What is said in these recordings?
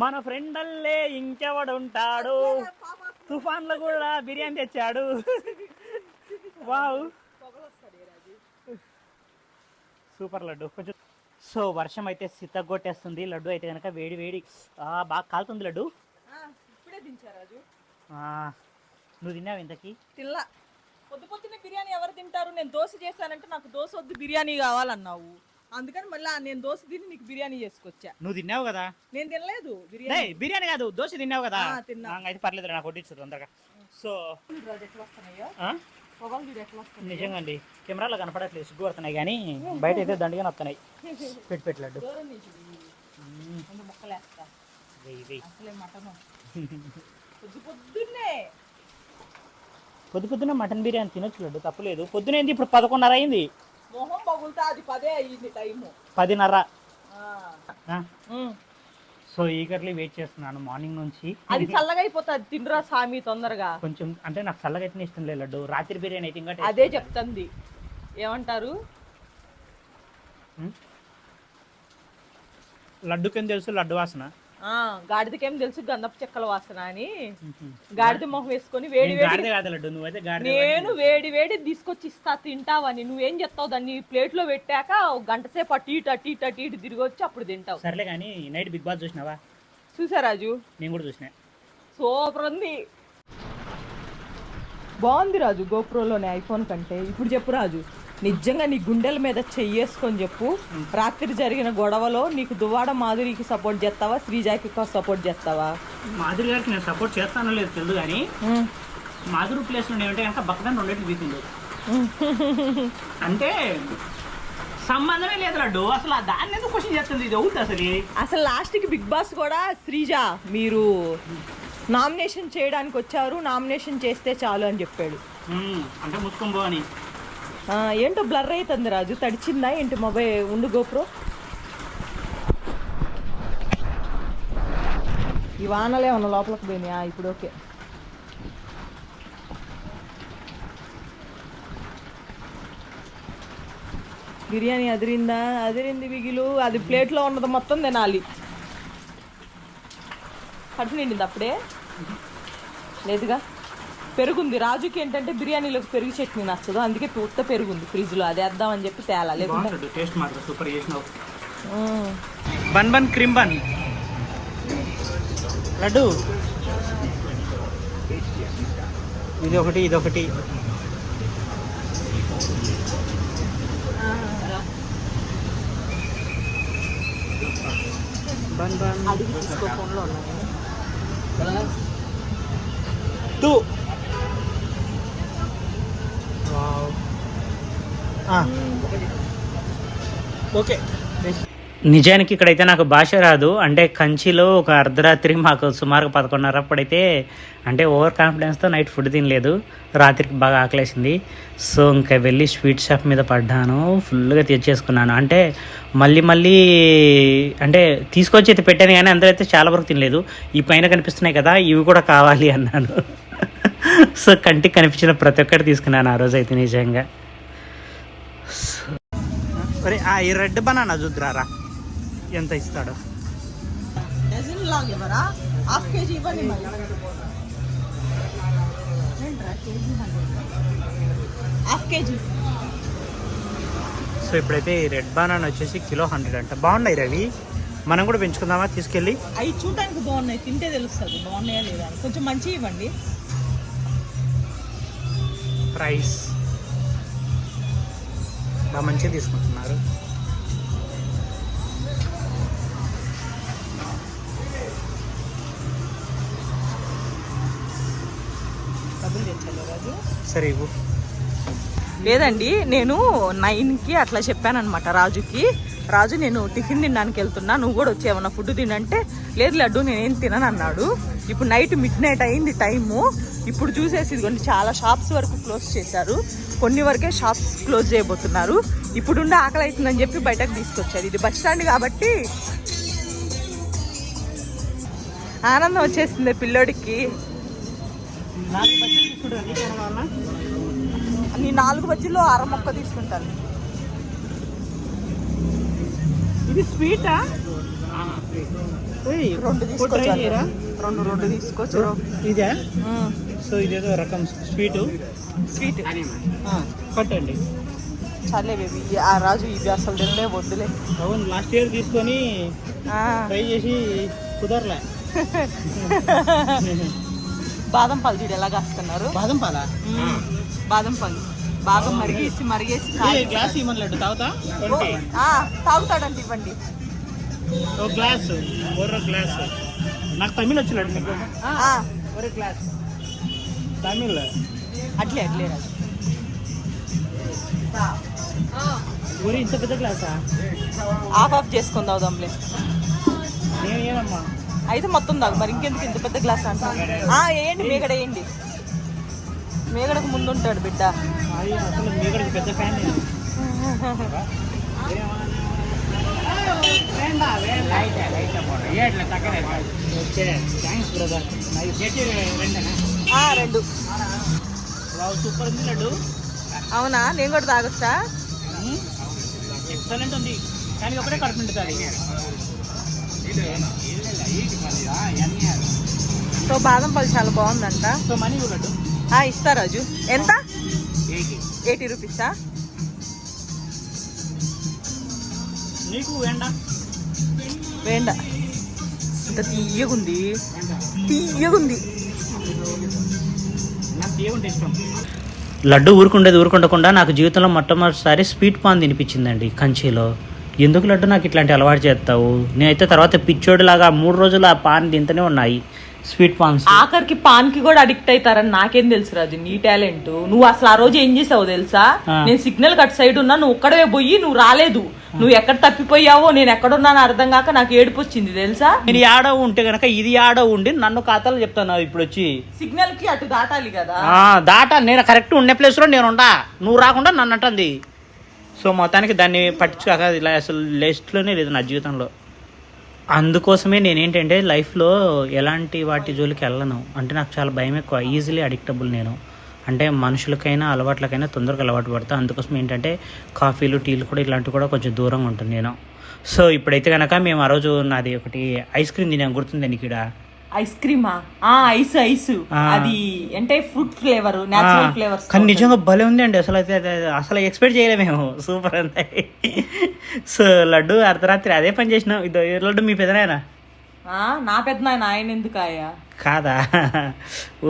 మన ఫ్రెండ్ అల్లే ఇంకెవడుంటాడు? తుఫాన్లో కూడా బిర్యానీ తెచ్చాడు. వావ్. సూపర్ లడ్డు. కొంచెం సో వర్షం అయితే సితగొట్టేస్తుంది లడ్డు అయితే కనుక వేడి వేడి బాగా కాలుతుంది లడ్డు. ఇప్పుడే నువ్వు తిన్నావు ఇంతకి? తిల్లా పొద్దు పొద్దున్నే బిర్యానీ ఎవరు తింటారు? నేను దోశ చేశానంటే నాకు దోశ వద్దు బిర్యానీ కావాలన్నావు. అందుకని మళ్ళీ నేను దోశ తిని నీకు బిర్యానీ చేసుకొచ్చా. నువ్వు తిన్నావు కదా? నేను తినలేదు బిర్యానీ. బిర్యానీ కాదు దోశ తిన్నావు కదా? ఆ, తిన్నా. ఆ, అయితే పర్లేదు నాకు కొట్టించు తొందరగా. సో నిజంగా అండి కెమెరాలో కనపడట్లేదు సిగ్గు పడుతున్నాయి కానీ బయట అయితే దండిగానే వస్తున్నాయి. పెట్టి పెట్టి లడ్డు. దూరం నుంచి ముందు ముక్కలేస్తా. వెయ్యి వెయ్యి అసలే మటను. పొద్దు పొద్దున్నే. పొద్దు పొద్దున మటన్ బిర్యానీ తినొచ్చు లడ్డు తప్పులేదు. పొద్దునేంది ఇప్పుడు పదకొండున్నర అయింది. మొహం పగులుతా అది పదే అయ్యింది టైము. పదిన్నర. సో ఈగర్లీ వెయిట్ చేస్తున్నాను మార్నింగ్ నుంచి. అది చల్లగా అయిపోతుంది తినరా సామి తొందరగా. కొంచెం అంటే నాకు చల్లగా అయితే ఇష్టం లేదు లడ్డు. రాత్రి బిర్యానీ అయితే ఇంకా అదే చెప్తుంది. ఏమంటారు? లడ్డుకేం తెలుసు? లడ్డు వాసన. గాడిదకేం తెలుసు గంధపు చెక్కల వాసన అని. గాడిద మొహం వేసుకొని వేడి నేను వేడి నేను వేడి వేడి తీసుకొచ్చి ఇస్తా తింటావని. నువ్వేం చెప్తావు? దాన్ని ప్లేట్లో పెట్టాక గంట సేపు అటు ఇటు అటు ఇటు అటు ఇటు తిరిగి వచ్చి అప్పుడు తింటావు. సర్లే కానీ నైట్ బిగ్ బాస్ చూసినావా? చూసా రాజు. నేను కూడా చూసిన. సూపర్ ఉంది. బాగుంది రాజు గోప్రోలోనే ఐఫోన్ కంటే. ఇప్పుడు చెప్పు రాజు. నిజంగా నీ గుండెల మీద చెయ్యేసుకొని చెప్పు. రాత్రి జరిగిన గొడవలో నీకు దువ్వాడ మాధురికి సపోర్ట్ చేస్తావా? శ్రీజాకి సపోర్ట్ చేస్తావా? మాధురి గారికి నేను సపోర్ట్ చేస్తానో లేదు తెలియదు కానీ మాధురి ప్లేస్లో నేనంటే కనుక బక్కదాన్ని రెండేట్లు తీసిండు అంటే సంబంధమే లేదు లడ్డు. అసలు దాన్ని ఎందుకు క్వశ్చన్ చేస్తుంది? ఇది అవుతుంది అసలు? అసలు లాస్ట్కి బిగ్ బాస్ కూడా శ్రీజ మీరు నామినేషన్ చేయడానికి వచ్చారు. నామినేషన్ చేస్తే చాలు అని చెప్పాడు. అంటే ముసుకొని పో అని. ఏంటో బ్లర్ అవుతుంది రాజు. తడిచిందా ఏంటి మొబైల్ ఉండు గోప్రో? ఈ వానలే ఉన్న లోపలికి పోయినాయా? ఇప్పుడు ఓకే. బిర్యానీ అదిరిందా? అదిరింది బిగిలు. అది ప్లేట్లో ఉన్నది మొత్తం తినాలి. కడుపు నిండింది అప్పుడే? లేదుగా? పెరుగుంది. రాజుకి ఏంటంటే బిర్యానీలోకి పెరుగు చట్నీ నచ్చదు. అందుకే ఉత్త పెరుగుంది ఫ్రిడ్జ్లో. అది వేద్దామని చెప్పి తేలా. లేకుంటే బాగుంటుంది. టేస్ట్ మాత్రం సూపర్ చేసినావు. మ్మ్. Bun bun cream bun. Laddu. ఇది ఒకటి ఇది ఒకటి. Bun bun too. ఓకే. నిజానికి ఇక్కడైతే నాకు భాష రాదు. అంటే కంచిలో ఒక అర్ధరాత్రి మాకు సుమారుగా పదకొండున్నర అప్పుడైతే అంటే ఓవర్ కాన్ఫిడెన్స్తో నైట్ ఫుడ్ తినలేదు. రాత్రికి బాగా ఆకలేసింది. సో ఇంకా వెళ్ళి స్వీట్ షాప్ మీద పడ్డాను. ఫుల్గా తెచ్చేసుకున్నాను. అంటే మళ్ళీ మళ్ళీ అంటే తీసుకొచ్చి అయితే పెట్టాను కానీ అందరూ అయితే చాలా వరకు తినలేదు. ఈ పైన కనిపిస్తున్నాయి కదా ఇవి కూడా కావాలి అన్నాను. సో కంటికి కనిపించిన ప్రతి ఒక్కటి తీసుకున్నాను ఆ రోజు అయితే నిజంగా. అరే ఆ ఈ రెడ్ బనానా చూద్దురారా? ఎంత ఇస్తాడు. మరి. సో ఇప్పుడైతే ఈ రెడ్ బనానా వచ్చేసి కిలో హండ్రెడ్ అంట. బాగున్నాయి రవి? మనం కూడా పెంచుకుందామా? తీసుకెళ్ళి. అవి చూడడానికి బాగున్నాయి. తింటే తెలుస్తుంది. బాగున్నాయా లేదా కొంచెం మంచిగా ఇవ్వండి. ప్రైస్. బాగా మంచిగా తీసుకుంటున్నారు. సరే ఇవ్వు. లేదండి నేను నైన్కి అట్లా చెప్పానమాట రాజుకి. రాజు నేను టిఫిన్ తినడానికి వెళ్తున్నా నువ్వు కూడా వచ్చి ఏమన్నా ఫుడ్ తినంటే లేదు లడ్డు నేనేం తినను అన్నాడు ఇప్పుడు నైట్ మిడ్ నైట్ అయింది టైము. ఇప్పుడు చూసేసి ఇదిగోండి చాలా షాప్స్ వరకు క్లోజ్ చేశారు. కొన్ని వరకే షాప్స్ క్లోజ్ చేయబోతున్నారు. ఇప్పుడుండే ఆకలి అవుతుందని చెప్పి బయటకు తీసుకొచ్చారు. ఇది బస్ స్టాండ్ కాబట్టి ఆనందం వచ్చేసింది పిల్లోడికి? నీ నాలుగు బజ్జీలో అర మొక్క తీసుకుంటాను ఇది స్వీటా? రెండు చేయరా? రెండు రెండు తీసుకోవచ్చు ఇదే? సో ఇదేదో రకం స్వీటు. స్వీట్. కట్టండి. చాలే బేబీ ఆ రాజు ఇవి అసలు తినలే వద్దులే. అవును లాస్ట్ ఇయర్ తీసుకొని ట్రై చేసి కుదరలే. బాదం పాలు చూడు ఎలా కాస్తున్నారు. బాదం పాలా. బాదం పాలు. బాగా మరిగేసి మరిగేసి గ్లాస్ ఇవ్వమని లడ్డు తాగుతా? ఓ, తాగుతాడంట ఇవ్వండి. ఒక గ్లాస్ ఒక గ్లాస్. నాకు తమిళ్ వచ్చు లడ్డు మీకు ఒక గ్లాస్. తమిళ్. అట్లే అట్లే రాజు. ఊరి ఇంత పెద్ద గ్లాసా ఆఫ్ ఆఫ్ చేసుకొని తాగుదాంలే నేను ఏమమ్మా అయితే మొత్తం తాగు మరి ఇంకెందుకు ఇంత పెద్ద గ్లాస్ అంట ఆ, వేయండి మేగడ వేయండి. మేగడకు ముందు ఉంటాడు బిడ్డ. పెద్ద ఫ్యాన్ నేను. ఓకే థ్యాంక్స్ బ్రదర్ రెండు. సూపర్ ఉంది లడ్డు. అవునా? నేను కూడా తాగొచ్చా? ఎక్సలెంట్ ఉంది. కానీ ఒకటే కడుపు నిండుతుంది. సో బాదం పాలు చాలా బాగుందంట. So money laddu. ఇస్తా రాజు. ఎంత? ఎయిటీ. రూపీసా? నీకు వేండా? వేండ. ఇంత తీయగుంది. తీయగుంది. లడ్డు ఊరుకుండేది ఊరుకుండకుండా నాకు జీవితంలో మొట్టమొదటిసారి స్వీట్ పాన్ తినిపించిందండి కంచిలో. ఎందుకు లడ్డు నాకు ఇట్లాంటి అలవాటు చేస్తావు? నేనైతే తర్వాత పిచ్చోడిలాగా మూడు రోజులు ఆ పాన్ తింటూనే ఉన్నాయి. స్వీట్ పాన్స్. ఆఖరికి పాన్కి కూడా అడిక్ట్ అవుతారని నాకేం తెలుసు రాజు నీ టాలెంట్. నువ్వు అసలు ఆ రోజు ఏం చేసావు తెలుసా. నేను సిగ్నల్ కట్ సైడ్ ఉన్నా నువ్వు ఒక్కడే పోయి నువ్వు రాలేదు. నువ్వు ఎక్కడ తప్పిపోయావో నేను ఎక్కడున్నానో అర్థం కాక నాకు ఏడుపు వచ్చింది తెలుసా? ఇది ఆడ ఉంటే గనక ఇది ఆడ ఉండి నన్ను ఖాతాలు చెప్తాను ఇప్పుడు వచ్చి. సిగ్నల్కి అటు దాటాలి కదా. ఆ, దాట నేను కరెక్ట్ ఉండే ప్లేస్లో నేను ఉండా. నువ్వు రాకుండా నన్ను అంటుంది. సో మొత్తానికి దాన్ని పట్టించుకోక ఇలా అసలు లిస్ట్లోనే లేదు నా జీవితంలో. అందుకోసమే నేనేంటంటే లైఫ్లో ఎలాంటి వాటి జోలికి వెళ్ళను. అంటే నాకు చాలా భయం ఎక్కువ. ఈజీలీ అడిక్టబుల్ నేను. అంటే మనుషులకైనా అలవాట్లకైనా తొందరగా అలవాటు పడతా. అందుకోసం ఏంటంటే కాఫీలు టీలు కూడా ఇలాంటివి కూడా కొంచెం దూరంగా ఉంటుంది నేను. సో ఇప్పుడైతే కనుక మేము ఆ రోజు నాది ఒకటి ఐస్ క్రీమ్ తినాం గుర్తుంది నీకు ఇక్కడ ఐస్ క్రీమా? ఆ ఐస్ ఐస్. అది అంటే ఫ్రూట్ ఫ్లేవర్ నేచురల్ ఫ్లేవర్స్ కానీ నిజంగా భలే ఉంది అండి అసలు అయితే అసలు ఎక్స్పెక్ట్ చేయలేము మేము. సూపర్ ఉంది సో లడ్డు అర్ధరాత్రి అదే పని చేసినాం. ఇదో లడ్డు మీ పెదనాయన నా పెద్ద ఆయన ఎందుకు ఆయా? కాదా?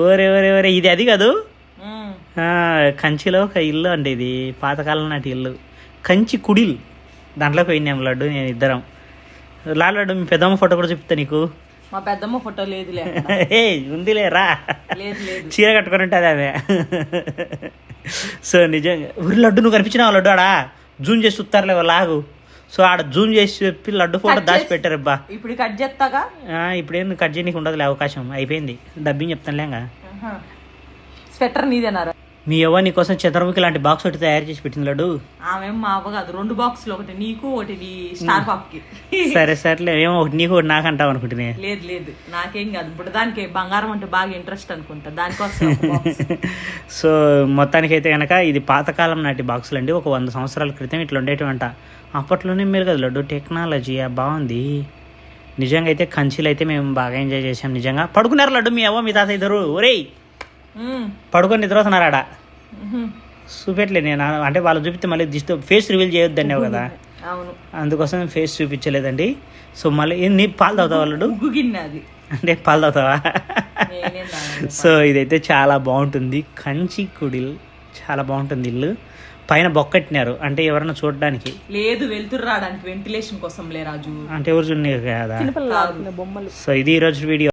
ఓరే ఓరే ఓరే ఇది అది కాదు. కంచిలో ఒక ఇల్లు అండి ఇది. పాతకాలం నాటి ఇల్లు. కంచి కుడిల్. దాంట్లోకి పోయినాం లడ్డు నేను ఇద్దరం. లా లడ్డు మీ పెద్దమ్మ ఫోటో కూడా చెప్తా నీకు. మా పెద్దమ్మ ఫోటో లేదులే. ఏ ఉందిలే రా. లేదు లేదు. చీర కట్టుకొని ఉంటుంది ఆమె. సో నిజంగా ఊరి లడ్డు నువ్వు కనిపించినావు లడ్డు ఆడ? జూమ్ చేసి చూస్తారులే లాగు సో ఆడ జూమ్ చేసి చెప్పి లడ్డు ఫోటో Cut దాచి చేసి- పెట్టారు అబ్బా. ఇప్పుడు కట్ చేస్తాగా? ఇప్పుడేం కట్ చేయడానికి ఉండదులే అవకాశం. అయిపోయింది. Dubbing చెప్తానులేగా sweater నీదేనారా? మీ అవ్వ నీ కోసం చంద్రముఖి లాంటి బాక్స్ ఒకటి తయారు చేసి పెట్టింది లడ్డు? ఆమె మా అవ్వ కాదు రెండు బాక్సులు ఒకటి నీకు ఒకటి నీ స్టార్ పాప్కి సరే సర్లే ఏమో ఒకటి నీకు ఒకటి నాకు అంటావు అనుకుంటున్నా లేదు లేదు నాకేం కాదు. ఇప్పుడు దానికి బంగారం అంటే బాగా ఇంట్రెస్ట్ అనుకుంటా దానికోసం. సో మొత్తానికైతే కనుక ఇది పాతకాలం నాటి బాక్సులు అండి ఒక వంద సంవత్సరాల క్రితం ఇట్లా ఉండేటివంట. అప్పట్లోనే మీరు కదా లడ్డు టెక్నాలజీ బాగుంది. నిజంగా అయితే కంచిలో అయితే మేము బాగా ఎంజాయ్ చేసాం నిజంగా. పడుకున్నారు లడ్డు మీ అవ్వ మీ తాత ఇద్దరు? ఒరేయ్. పడుకొని నిద్రపోతున్నారు ఆడ మ్హూ. చూపెట్టలే నేను. అంటే వాళ్ళు చూపిస్తే మళ్ళీ దిష్టి ఫేస్ రివీల్ చేయొద్దన్నావు కదా. అవును. అందుకోసం ఫేస్ చూపించలేదండి. సో మళ్ళీ ఏ, నీ పాలు తాగుతావా అది. అంటే పాలు తాగుతావా. సో ఇదైతే చాలా బాగుంటుంది. కంచి కుడిల్ చాలా బాగుంటుంది ఇల్లు. పైన బొక్కట్టినారు. అంటే ఎవరైనా చూడడానికి? లేదు వెళ్తురు రావడానికి. వెంటిలేషన్ కోసం లే రాజు. అంటే ఎవరు చూడలేదు కదా? కాదు. సో ఇది ఈరోజు వీడియో.